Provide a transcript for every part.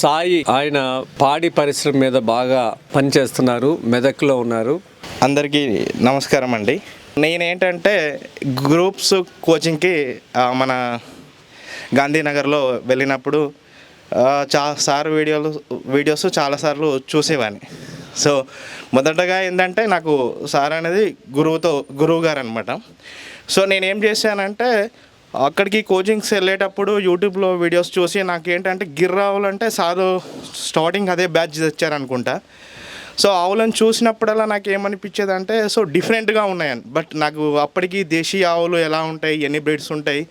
సాయి ఆయన పాడి పరిశ్రమ మీద బాగా పనిచేస్తున్నారు మెదక్లో ఉన్నారు. అందరికీ నమస్కారం అండి. నేనేంటంటే గ్రూప్స్ కోచింగ్కి మన గాంధీనగర్లో వెళ్ళినప్పుడు చా సార్ వీడియోలు వీడియోస్ చాలాసార్లు చూసేవాడిని సో మొదటగా ఏంటంటే నాకు సార్ అనేది గురువుతో గురువు గారు అనమాట సో నేనేం చేశానంటే అక్కడికి కోచింగ్స్ వెళ్ళేటప్పుడు యూట్యూబ్లో వీడియోస్ చూసి నాకేంటంటే గిర్ ఆవులంటే సారు స్టార్టింగ్ అదే బ్యాచ్ తెచ్చారనుకుంటా. సో ఆవులను చూసినప్పుడల్లా నాకు ఏమనిపించేది అంటే సో డిఫరెంట్గా ఉన్నాయని. బట్ నాకు అప్పటికి దేశీయ ఆవులు ఎలా ఉంటాయి ఎన్ని బ్రీడ్స్ ఉంటాయి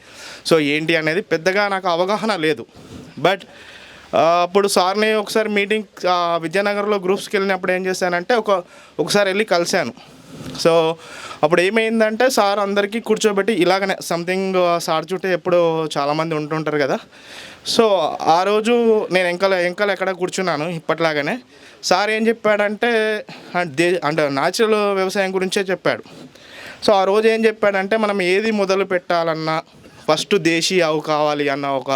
సో ఏంటి అనేది పెద్దగా నాకు అవగాహన లేదు. బట్ అప్పుడు సార్ని ఒకసారి మీటింగ్ విజయనగర్లో విద్యానగర్లో గ్రూప్స్కి వెళ్ళినప్పుడు ఏం చేశానంటే ఒక ఒకసారి వెళ్ళి కలిశాను. సో అప్పుడు ఏమైందంటే సార్ అందరికీ కూర్చోబెట్టి ఇలాగనే సంథింగ్ సార్ చుట్టూ ఎప్పుడు చాలామంది ఉంటుంటారు కదా. సో ఆ రోజు నేను ఎంకల ఎంకల ఎక్కడ కూర్చున్నాను ఇప్పట్లాగానే. సార్ ఏం చెప్పాడంటే దే అంటే న్యాచురల్ వ్యవసాయం గురించే చెప్పాడు. సో ఆ రోజు ఏం చెప్పాడంటే మనం ఏది మొదలు పెట్టాలన్నా ఫస్ట్ దేశీ ఆవు కావాలి అన్న ఒక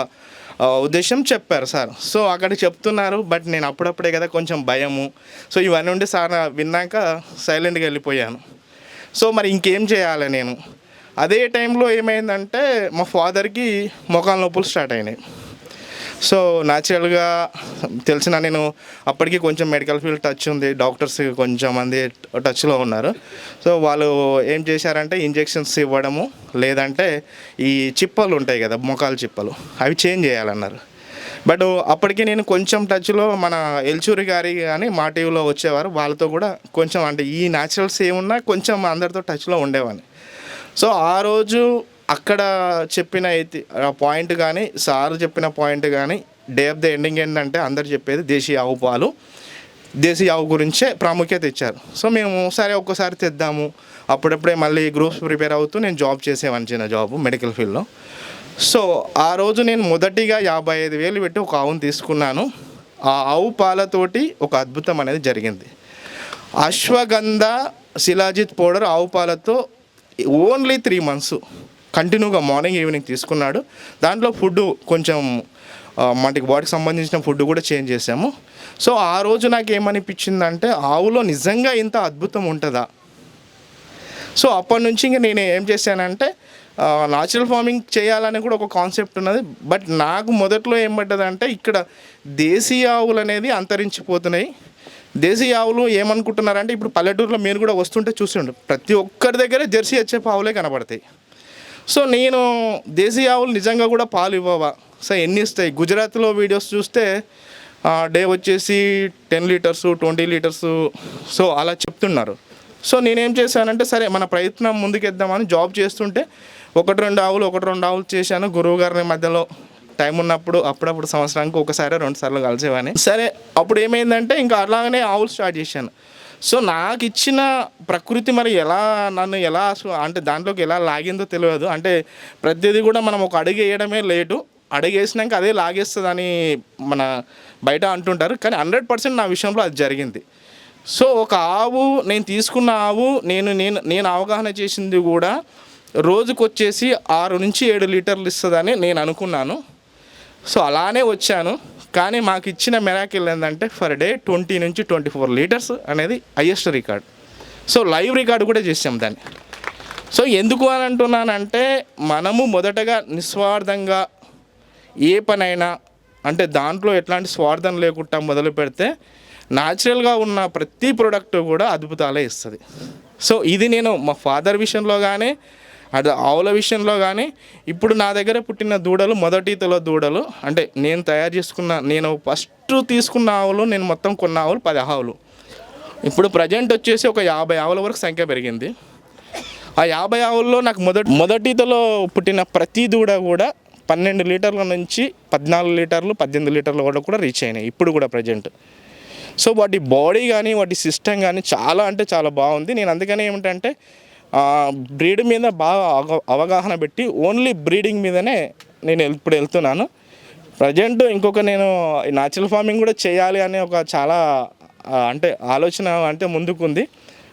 ఉద్దేశం చెప్పారు సార్. సో అక్కడ చెప్తున్నారు బట్ నేను అప్పుడప్పుడే కదా కొంచెం భయము. సో ఇవన్నీ ఉండి సార్ విన్నాక సైలెంట్గా వెళ్ళిపోయాను. సో మరి ఇంకేం చేయాలి నేను? అదే టైంలో ఏమైందంటే మా ఫాదర్కి మొఖాల నొప్పులు స్టార్ట్ అయినాయి. సో న్యాచురల్గా తెలిసిన నేను అప్పటికి కొంచెం మెడికల్ ఫీల్డ్ టచ్ ఉంది. డాక్టర్స్ కొంచెం మంది టచ్లో ఉన్నారు. సో వాళ్ళు ఏం చేశారంటే ఇంజెక్షన్స్ ఇవ్వడము లేదంటే ఈ చిప్పలు ఉంటాయి కదా మొఖాల చిప్పలు అవి చేంజ్ చేయాలన్నారు. బట్ అప్పటికి నేను కొంచెం టచ్లో మన ఎల్చూరి గారి కానీ మా టీవీలో వచ్చేవారు. వాళ్ళతో కూడా కొంచెం అంటే ఈ న్యాచురల్స్ ఏమున్నా కొంచెం అందరితో టచ్లో ఉండేవాడిని. సో ఆ రోజు అక్కడ చెప్పిన ఆ పాయింట్ కానీ సార్ చెప్పిన పాయింట్ కానీ డే ఆఫ్ ద ఎండింగ్ ఏంటంటే అందరు చెప్పేది దేశీయ ఆవు పాలు. దేశీయ ఆవు గురించే ప్రాముఖ్యత ఇచ్చారు. సో మేము సరే ఒక్కసారి తెద్దాము. అప్పుడప్పుడే మళ్ళీ గ్రూప్స్ ప్రిపేర్ అవుతూ నేను జాబ్ చేసేవాని చిన్న జాబ్ మెడికల్ ఫీల్డ్లో సో ఆ రోజు నేను మొదటిగా యాభై ఐదు వేలు పెట్టి ఒక ఆవును తీసుకున్నాను. ఆ ఆవు పాలతోటి ఒక అద్భుతం అనేది జరిగింది. అశ్వగంధ శిలాజిత్ పౌడర్ ఆవు పాలతో ఓన్లీ త్రీ మంత్స్ కంటిన్యూగా మార్నింగ్ ఈవినింగ్ తీసుకున్నాడు. దాంట్లో ఫుడ్ కొంచెం మనకి బాడీకి సంబంధించిన ఫుడ్ కూడా చేంజ్ చేసాము సో ఆ రోజు నాకు ఏమనిపించిందంటే ఆవులో నిజంగా ఇంత అద్భుతం ఉంటుందా? సో అప్పటి నుంచి ఇంకా నేను ఏం చేశానంటే న్యాచురల్ ఫార్మింగ్ చేయాలని కూడా ఒక కాన్సెప్ట్ ఉన్నది. బట్ నాకు మొదట్లో ఏం పడ్డదంటే ఇక్కడ దేశీయ ఆవులు అనేది అంతరించిపోతున్నాయి. దేశీయ ఆవులు ఏమనుకుంటున్నారంటే ఇప్పుడు పల్లెటూరులో మీరు కూడా వస్తుంటే చూసిండు ప్రతి ఒక్కరి దగ్గర జెర్సీ వచ్చే ఆవులే కనబడతాయి. సో నేను దేశీయ ఆవులు నిజంగా కూడా పాలు ఇవ్వవా? సో ఎన్ని ఇస్తాయి? గుజరాత్లో వీడియోస్ చూస్తే డే వచ్చేసి ten litres twenty litres so అలా చెప్తున్నారు. సో నేనేం చేశానంటే సరే మన ప్రయత్నం ముందుకెద్దామని జాబ్ చేస్తుంటే ఒకటి రెండు ఆవులు ఒకటి రెండు ఆవులు చేశాను. గురువు గారిని మధ్యలో టైం ఉన్నప్పుడు అప్పుడప్పుడు సంవత్సరానికి ఒకసారి రెండు సార్లు కలిసేవాని సరే అప్పుడు ఏమైందంటే ఇంకా అలాగనే ఆవులు స్టార్ట్ చేశాను. సో నాకు ఇచ్చిన ప్రకృతి మరి ఎలా నన్ను ఎలా అంటే దాంట్లోకి ఎలా లాగిందో తెలియదు. అంటే ప్రతిదీ కూడా మనం ఒక అడుగు వేయడమే లేటు. అడిగేసినాక అదే లాగేస్తుందని మన బయట అంటుంటారు. కానీ హండ్రెడ్ పర్సెంట్ నా విషయంలో అది జరిగింది. సో ఒక ఆవు నేను తీసుకున్న ఆవు నేను నేను నేను అవగాహన చేసింది కూడా రోజుకు వచ్చేసి ఆరు నుంచి ఏడు లీటర్లు ఇస్తుందని నేను అనుకున్నాను. సో అలానే వచ్చాను. కానీ మాకు ఇచ్చిన మెరాకిల్ ఏంటంటే ఫర్ డే ట్వంటీ నుంచి ట్వంటీ ఫోర్ లీటర్స్ అనేది highest record so live record కూడా చేసాం దాన్ని. సో ఎందుకు అని అంటున్నానంటే మనము మొదటగా నిస్వార్థంగా ఏ పనైనా అంటే దాంట్లో ఎట్లాంటి స్వార్థం లేకుండా మొదలు పెడితే న్యాచురల్గా ఉన్న ప్రతి ప్రోడక్ట్ కూడా అద్భుతాలే ఇస్తుంది. సో ఇది నేను మా ఫాదర్ విషయంలో కానీ అది ఆవుల విషయంలో కానీ ఇప్పుడు నా దగ్గర పుట్టిన దూడలు మొదటితలో దూడలు అంటే నేను తయారు చేసుకున్న నేను ఫస్ట్ తీసుకున్న ఆవులు నేను మొత్తం కొన్న ఆవులు పది ఆవులు. ఇప్పుడు ప్రజెంట్ వచ్చేసి ఒక యాభై ఆవుల వరకు సంఖ్య పెరిగింది. ఆ యాభై ఆవుల్లో నాకు మొదటి మొదటితలో పుట్టిన ప్రతి దూడ కూడా పన్నెండు లీటర్ల నుంచి పద్నాలుగు లీటర్లు పద్దెనిమిది లీటర్ల వరకు కూడా రీచ్ అయినాయి ఇప్పుడు కూడా ప్రజెంట్ సో వాటి బాడీ కానీ వాటి సిస్టమ్ కానీ చాలా అంటే చాలా బాగుంది. నేను అందుకనే ఏమిటంటే బ్రీడ్ మీద బాగా అవగాహన పెట్టి ఓన్లీ బ్రీడింగ్ మీదనే నేను ఇప్పుడు వెళ్తున్నాను. ప్రజెంట్ ఇంకొక నేను న్యాచురల్ ఫార్మింగ్ కూడా చేయాలి అనే ఒక చాలా అంటే ఆలోచన అంటే ముందుకుంది.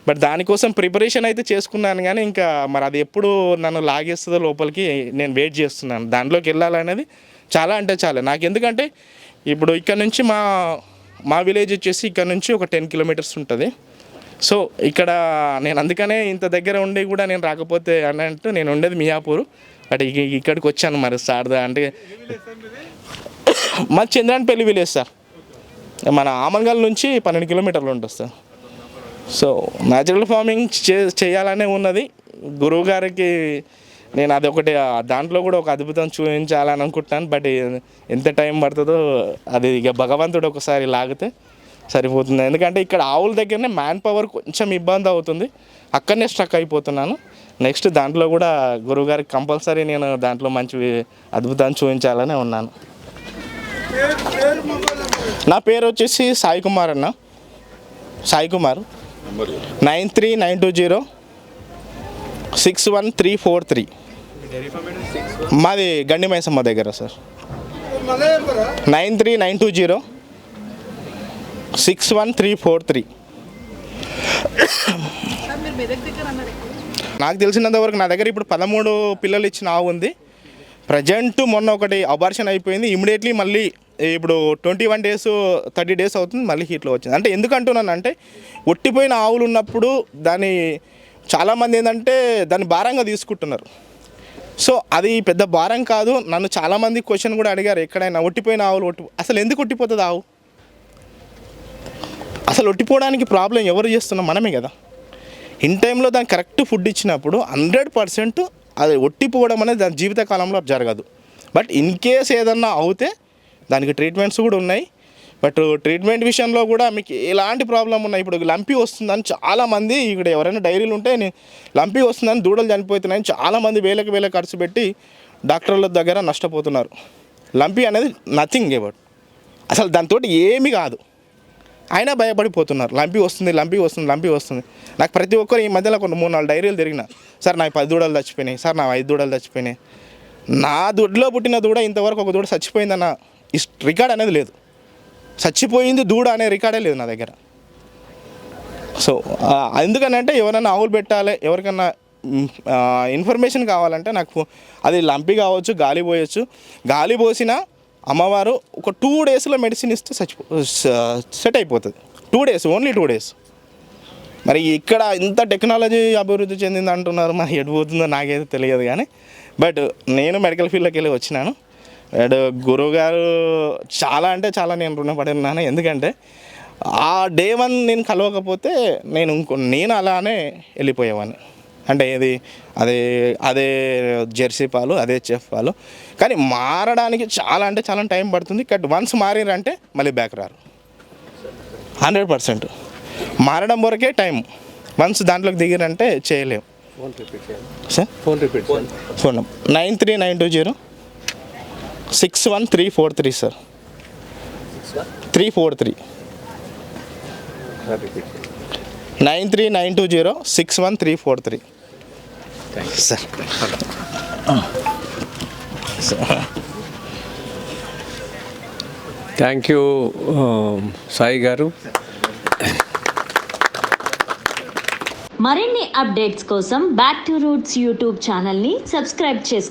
బట్ దానికోసం ప్రిపరేషన్ అయితే చేసుకున్నాను కానీ ఇంకా మరి అది ఎప్పుడు నన్ను లాగేస్తుందో లోపలికి నేను వెయిట్ చేస్తున్నాను. దాంట్లోకి వెళ్ళాలనేది చాలా అంటే చాలా. నాకు ఎందుకంటే ఇప్పుడు ఇక్కడ నుంచి మా మా విలేజ్ వచ్చేసి ఇక్కడ నుంచి ఒక టెన్ కిలోమీటర్స్ ఉంటుంది. సో ఇక్కడ నేను అందుకనే ఇంత దగ్గర ఉండి కూడా నేను రాకపోతే అని అంటూ నేను ఉండేది మియాపూర్. బట్ ఇక్కడికి వచ్చాను మరి సార్దా అంటే మా చంద్రాన్పల్లి విలేజ్ సార్. మన ఆమన్గల్ నుంచి పన్నెండు కిలోమీటర్లు ఉంటుంది సార్. సో న్యాచురల్ ఫార్మింగ్ చే చేయాలనే ఉన్నది. గురువు గారికి నేను అది ఒకటి దాంట్లో కూడా ఒక అద్భుతం చూపించాలని అనుకుంటున్నాను. బట్ ఎంత టైం పడుతుందో అది ఇక భగవంతుడు ఒకసారి లాగితే సరిపోతుంది. ఎందుకంటే ఇక్కడ ఆవుల దగ్గరనే మ్యాన్ పవర్ కొంచెం ఇబ్బంది అవుతుంది. అక్కడనే స్ట్రక్ అయిపోతున్నాను. నెక్స్ట్ దాంట్లో కూడా గురువు గారికి కంపల్సరీ నేను దాంట్లో మంచి అద్భుతాన్ని చూపించాలని ఉన్నాను. నా పేరు వచ్చేసి సాయి కుమార్ అన్న. Sai Kumar. Nine three nine two zero six one three four three. మాది గండి మైసమ్మ దగ్గర sir. Nine three nine two zero six one three four three. నాకు తెలిసినంత వరకు నా దగ్గర ఇప్పుడు పదమూడు పిల్లలు ఇచ్చిన ఆవు ఉంది. ప్రజెంట్ మొన్న ఒకటి అబార్షన్ అయిపోయింది. ఇమీడియట్లీ మళ్ళీ ఇప్పుడు twenty one days thirty days అవుతుంది. మళ్ళీ హీట్లో వచ్చింది. అంటే ఎందుకంటున్నాను అంటే ఒట్టిపోయిన ఆవులు ఉన్నప్పుడు దాన్ని చాలామంది ఏంటంటే దాన్ని భారంగా తీసుకుంటున్నారు. సో అది పెద్ద భారం కాదు. నన్ను చాలామంది క్వశ్చన్ కూడా అడిగారు ఎక్కడైనా ఒట్టిపోయిన ఆవులు ఒట్టి అసలు ఎందుకు ఒట్టిపోతుంది ఆవు? అసలు ఒట్టిపోవడానికి ప్రాబ్లం ఎవరు చేస్తున్నాం మనమే కదా. ఇన్ టైంలో దానికి కరెక్ట్ ఫుడ్ ఇచ్చినప్పుడు హండ్రెడ్ పర్సెంట్ అది ఒట్టిపోవడం అనేది దాని జీవితకాలంలో జరగదు. బట్ ఇన్ కేస్ ఏదన్నా అవుతే దానికి ట్రీట్మెంట్స్ కూడా ఉన్నాయి. బట్ ట్రీట్మెంట్ విషయంలో కూడా మీకు ఎలాంటి ప్రాబ్లం ఉన్నాయి ఇప్పుడు లంపి వస్తుందని చాలామంది ఇక్కడ ఎవరైనా డైరీలు ఉంటే నేను లంపి వస్తుందని దూడలు చనిపోతున్నాయని చాలామంది వేలకు వేల ఖర్చు పెట్టి డాక్టర్ల దగ్గర నష్టపోతున్నారు. లంపి అనేది నథింగ్ అబౌట్ అసలు దాంతో ఏమీ కాదు. అయినా భయపడిపోతున్నారు. లంపి వస్తుంది లంపి వస్తుంది లంపి వస్తుంది. నాకు ప్రతి ఒక్కరు ఈ మధ్యలో కొన్ని మూడు నాలుగు డైరీలు తిరిగిన సార్ నాకు పది దూడలు చచ్చిపోయినాయి సార్ నా ఐదు దూడలు చచ్చిపోయినాయి. నా దొడ్లో పుట్టిన దూడ ఇంతవరకు ఒక దూడ చచ్చిపోయిందన్న రికార్డ్ అనేది లేదు. చచ్చిపోయింది దూడ అనే రికార్డే లేదు నా దగ్గర. సో ఎందుకనంటే ఎవరైనా ఆవులు పెట్టాలి ఎవరికన్నా ఇన్ఫర్మేషన్ కావాలంటే నాకు అది లంపి కావచ్చు గాలి పోయొచ్చు. గాలి పోసినా అమ్మవారు ఒక టూ డేస్లో మెడిసిన్ ఇస్తే చచ్చిపో సెట్ అయిపోతుంది. Two days only two days మరి ఇక్కడ ఇంత టెక్నాలజీ అభివృద్ధి చెందింది అంటున్నారు మరి ఎటు పోతుందో నాకైతే తెలియదు కానీ బట్ నేను మెడికల్ ఫీల్డ్లోకి వెళ్ళి వచ్చినాను. అండ్ గురువుగారు చాలా అంటే చాలా నేను రుణపడి ఉన్నాను ఎందుకంటే ఆ డే వన్ నేను కలవకపోతే నేను ఇంకో నేను అలానే వెళ్ళిపోయేవాడిని అంటే ఏది? అదే అదే జెర్సీ పాలు అదే చెఫ్ పాలు. కానీ మారడానికి చాలా అంటే చాలా టైం పడుతుంది. కట్ వన్స్ మారిరంటే మళ్ళీ బ్యాక్ రారు. Hundred percent. మారడం వరకే టైం. వన్స్ దాంట్లోకి దిగిరంటే చేయలేము phone repeat sir? Phone repeat phone nine three nine two zero six one three four three sir. Three four three. Nine three nine two zero six one three four three. Sir thank you Sai గారు మరిన్ని updates కోసం back to roots YouTube ఛానల్ని subscribe చేసుకోండి